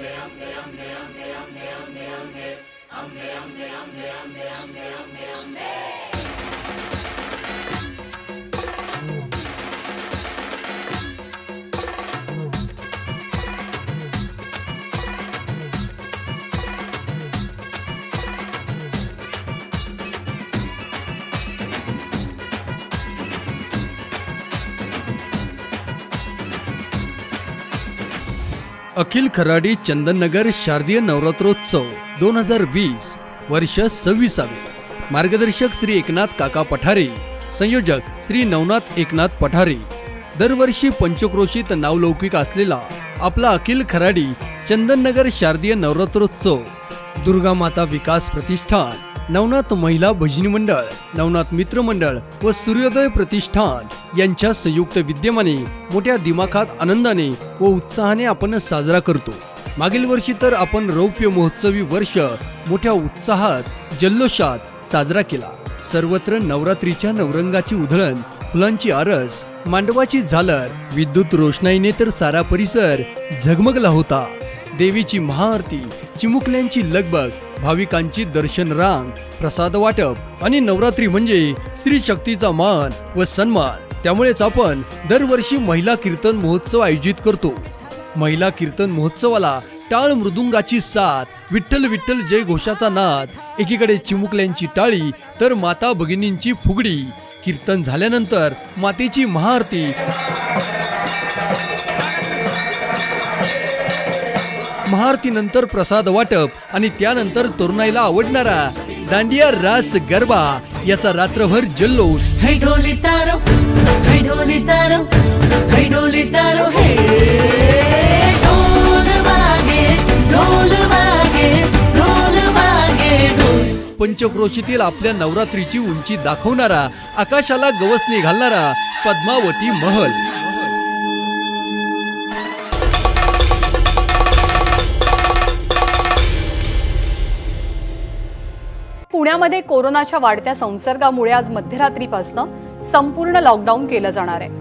amne amne amne amne amne amne amne amne amne amne amne अखिल खराडी चंदननगर शारदीय नवरात्रोत्सव दोन हजार वीस वर्ष सव्वीसावे. मार्गदर्शक श्री एकनाथ काका पठारे संयोजक श्री नवनाथ एकनाथ पठारे. दरवर्षी पंचक्रोशीत नावलौकिक असलेला आपला अखिल खराडी चंदननगर शारदीय नवरात्रोत्सव दुर्गा माता विकास प्रतिष्ठान. नवनाथ महिला भजनी मंडळ नवनाथ मित्र मंडळ व सूर्योदय प्रतिष्ठान यांच्या संयुक्त विद्यमाने मोठ्या दिमाखात आनंदाने व उत्साहाने आपण साजरा करतो. मागील वर्षी तर आपण रौप्य महोत्सवी वर्ष मोठ्या उत्साहात जल्लोषात साजरा केला. सर्वत्र नवरात्रीच्या नवरंगाची उधळण फुलांची आरस मांडवाची झालर विद्युत रोषणाईने तर सारा परिसर झगमगला होता. देवीची महाआरती चिमुकल्यांची लगबग भाविकांची दर्शन रांग प्रसाद वाटप आणि नवरात्री म्हणजे स्त्री शक्तीचा मान व सन्मान. त्यामुळेच आपण दरवर्षी महिला कीर्तन महोत्सव आयोजित करतो. महिला कीर्तन महोत्सवाला टाळ मृदुंगाची साथ विठ्ठल विठ्ठल जय घोषाचा नाद एकीकडे चिमुकल्यांची टाळी तर माता भगिनींची फुगडी. कीर्तन झाल्यानंतर मातेची महाआरती. महाआरतीनंतर प्रसाद वाटप आणि त्यानंतर तरुणाईला आवडणारा दांडिया रास गरबा याचा रात्रभर जल्लोष. ढोल वागे, ढोल वागे, ढोल वागे, ढोल. पंचक्रोशीतील आपल्या नवरात्रीची उंची दाखवणारा आकाशाला गवसणी घालणारा पद्मावती महल पुण्यामध्ये कोरोनाच्या वाढत्या संसर्गामुळे आज मध्यरात्रीपासून संपूर्ण लॉकडाऊन केलं जाणार आहे.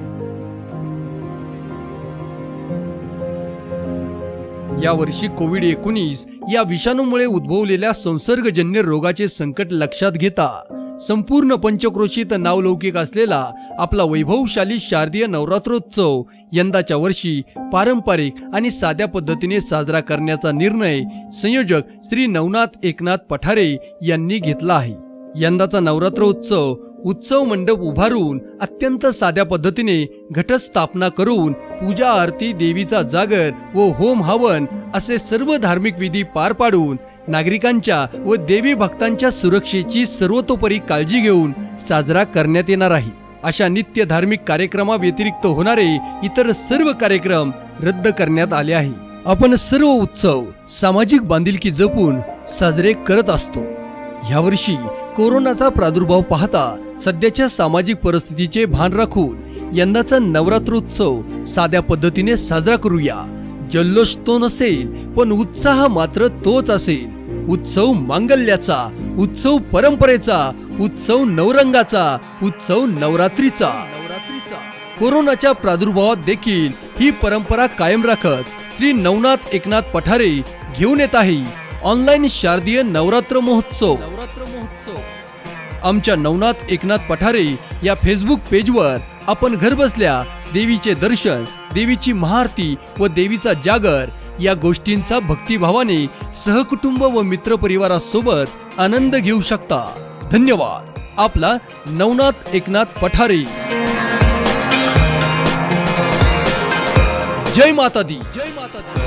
यावर्षी कोविड एकोणीस या विषाणूमुळे उद्भवलेल्या संसर्गजन्य रोगाचे संकट लक्षात घेता संपूर्ण पंचक्रोशीत नावलौकिक असलेला आपला वैभवशाली शारदीय नवरात्रोत्सव यंदाच्या वर्षी पारंपरिक आणि साध्या पद्धतीने साजरा करण्याचा निर्णय संयोजक श्री नवनाथ एकनाथ पठारे यांनी घेतला आहे. यंदाचा नवरात्रोत्सव उत्सव मंडप उभारून अत्यंत साध्या पद्धतीने घटस्थापना करून पूजा आरती देवीचा जागर व होम हवन असे सर्व धार्मिक विधी पार पाडून नागरिकांच्या व देवी भक्तांच्या सुरक्षेची सर्वतोपरी काळजी घेऊन साजरा करण्यात येणार आहे. अशा नित्य धार्मिक कार्यक्रमाव्यतिरिक्त होणारे इतर सर्व कार्यक्रम रद्द करण्यात आले आहे. आपण सर्व उत्सव सामाजिक बांधिलकी जपून साजरे करत असतो. यावर्षी कोरोनाचा प्रादुर्भाव पाहता सध्याच्या सामाजिक परिस्थितीचे भान राखून यंदाचा नवरात्रोत्सव साध्या पद्धतीने साजरा करूया. जल्लोष तो नसेल पण उत्साह मात्र तोच असेल. उत्सव मांगल्याचा उत्सव परंपरेचा उत्सव नवरंगाचा उत्सव नवरात्रीचा. नवरात्रीचा कोरोनाच्या प्रादुर्भावात देखील ही परंपरा कायम राखत श्री नवनाथ एकनाथ पठारे घेऊन येत आहे. ऑनलाईन शारदीय नवरात्र महोत्सव नवरात्र महोत्सव. आमच्या नवनाथ एकनाथ पठारे या फेसबुक पेजवर आपण घरबसल्या देवीचे दर्शन देवीची महाआरती व देवीचा जागर या गोष्टींचा भक्तिभावाने सहकुटुंब व मित्रपरिवारासोबत आनंद घेऊ शकता. धन्यवाद. आपला नवनाथ एकनाथ पठारे. जय माता दी. जय माता दी.